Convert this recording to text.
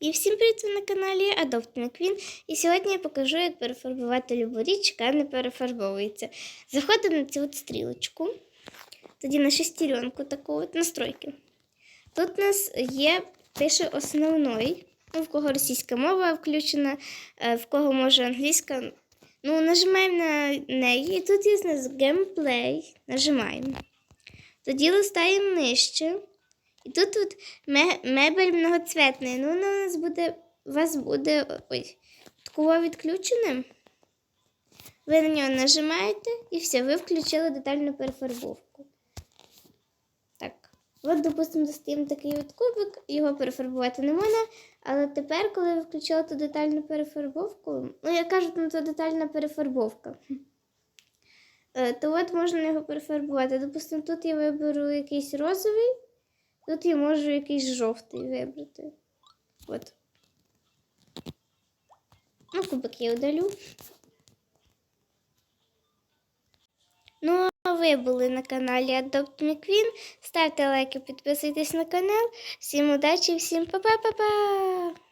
І всім привіт на каналі Adopt Me Queen. І сьогодні я покажу, як перефарбувати любу річ, яка не перефарбовується. Заходимо на цю от стрілочку, тоді на шестеренку таку от настройки. Тут у нас є, пише основний, ну, в кого російська мова включена, е, в кого може англійська. Ну, нажимаємо на неї, і тут є у нас геймплей. Нажимаємо. Тоді листаємо нижче. І тут от мебель многоцветна. Ну, вона у нас буде, у вас буде ой, такого відключеним. Ви на нього нажимаєте і все, ви включили детальну перефарбовку. Так. От, допустимо, достаємо такий от кубик, його перефарбувати не можна. Але тепер, коли ви включили ту детальну перефарбовку, ну, я кажу, ну, то детальна перефарбовка. Е, То от можна його перефарбувати. Допустимо, тут я виберу якийсь розовий. Тут я можу якийсь жовтий вибрати. От. Ну, кубик я удалю. Ну, а ви були на каналі Adopt Me Queen. Ставте лайки, підписуйтесь на канал. Всім удачі, всім па-па-па-па!